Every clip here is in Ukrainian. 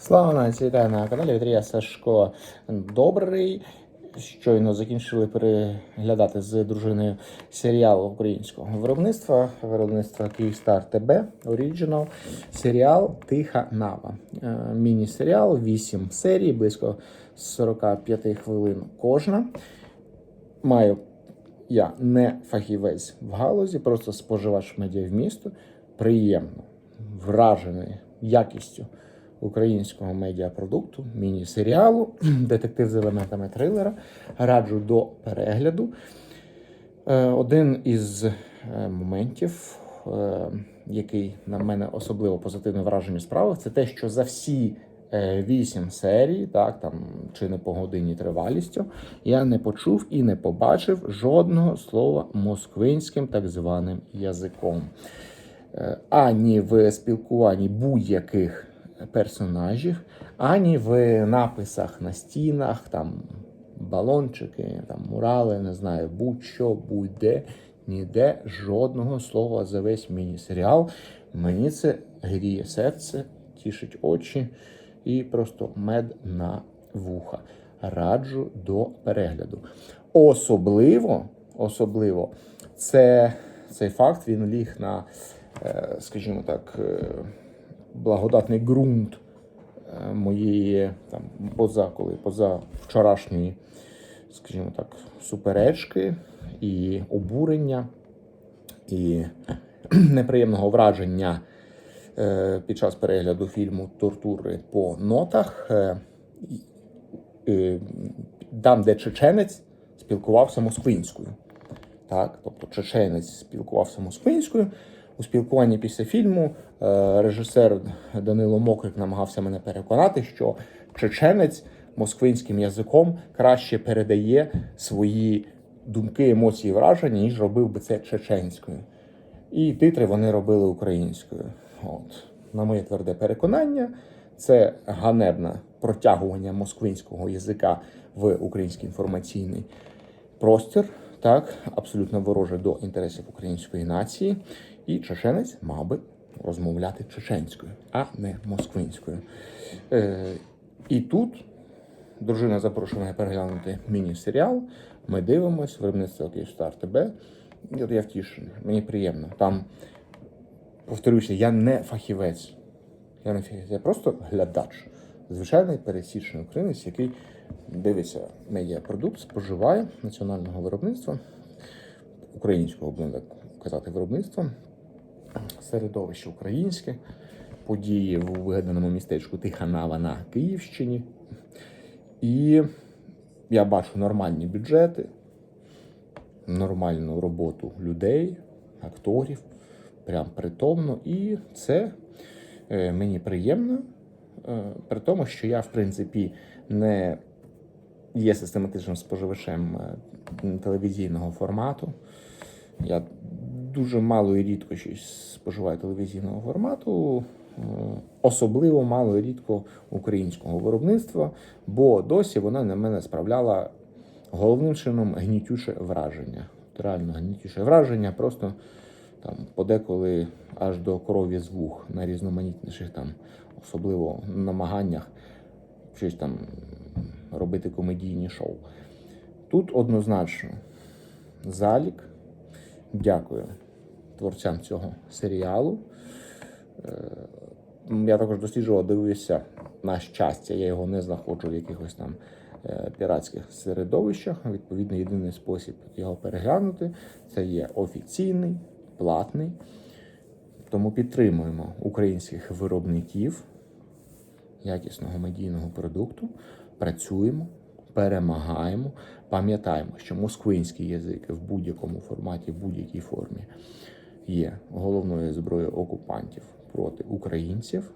Слава нації, вітаю на каналі Вітрія Сашко Добрий. Щойно закінчили переглядати з дружиною серіал українського виробництва, виробництва Київстар ТБ Оріджинал. Серіал Тиха Нава. Е, Міні-серіал, 8 серій, близько 45 хвилин кожна. Маю я не фахівець в галузі, просто споживач медіавмісту. Приємно вражений якістю українського медіапродукту, міні-серіалу, детектив з елементами трилера. Раджу до перегляду. Е, Один із е, моментів, е, який на мене особливо позитивне враження справив, це те, що за всі вісім серій, так там чи не по годині тривалістю, я не почув і не побачив жодного слова москвинським так званим язиком. Ані в спілкуванні будь-яких персонажів, ані в написах на стінах, там балончики, там мурали, не знаю, будь-що, будь-де, ніде жодного слова за весь міні-серіал. Мені це гріє серце, тішить очі і просто мед на вуха. Раджу до перегляду. Особливо, особливо, це, цей факт він ліг на, е, скажімо так, е, благодатний ґрунт е, моєї там поза коли поза вчорашньої, скажімо так, суперечки і обурення і неприємного враження е, під час перегляду фільму Тортури по нотах. е, Там, де чеченець спілкувався москвинською. Так, тобто чеченець спілкувався москвинською. У спілкуванні після фільму е, режисер Данило Мокрик намагався мене переконати, що чеченець москвинським язиком краще передає свої думки, емоції, враження, ніж робив би це чеченською. І титри вони робили українською. От. На моє тверде переконання, це ганебне протягування москвинського язика в український інформаційний простір, так, абсолютно вороже до інтересів української нації. І чеченець мав би розмовляти чеченською, а не москвинською. Е, і тут дружина запрошує мене переглянути міні-серіал. Ми дивимось, виробництво Київстар ТБ. І от я втішений, мені приємно. Там, повторюся, я не фахівець. Я не фахівець, я просто глядач. Звичайний пересічний українець, який дивиться медіапродукт, споживає національного виробництва, українського, будемо так казати, виробництва, середовище українське, події в вигаданому містечку Тиханава на Київщині. І я бачу нормальні бюджети, нормальну роботу людей, акторів, прям притомно. І це е, мені приємно, при тому, що я, в принципі, не є систематичним споживачем е, телевізійного формату. Я дуже мало і рідко щось споживаю телевізійного формату, е, особливо мало і рідко українського виробництва, бо досі вона на мене справляла головним чином гнітюче враження. Реально гнітюче враження, просто там подеколи аж до крові з вух на різноманітніших там, особливо намаганнях щось там робити комедійні шоу. Тут однозначно залік. Дякую творцям цього серіалу. Е, Я також досліджував, дивився на щастя. Я його не знаходжу в якихось там е, піратських середовищах. Відповідно, єдиний спосіб його переглянути це є офіційний, платний. Тому підтримуємо українських виробників якісного медійного продукту, працюємо, перемагаємо, пам'ятаємо, що москвинський язик в будь-якому форматі, в будь-якій формі є головною зброєю окупантів проти українців.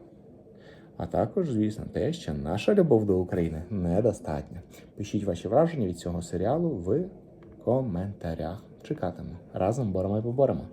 А також, звісно, те, що наша любов до України недостатня. Пишіть ваші враження від цього серіалу в коментарях. Чекатиму. Разом боремо і поборемо.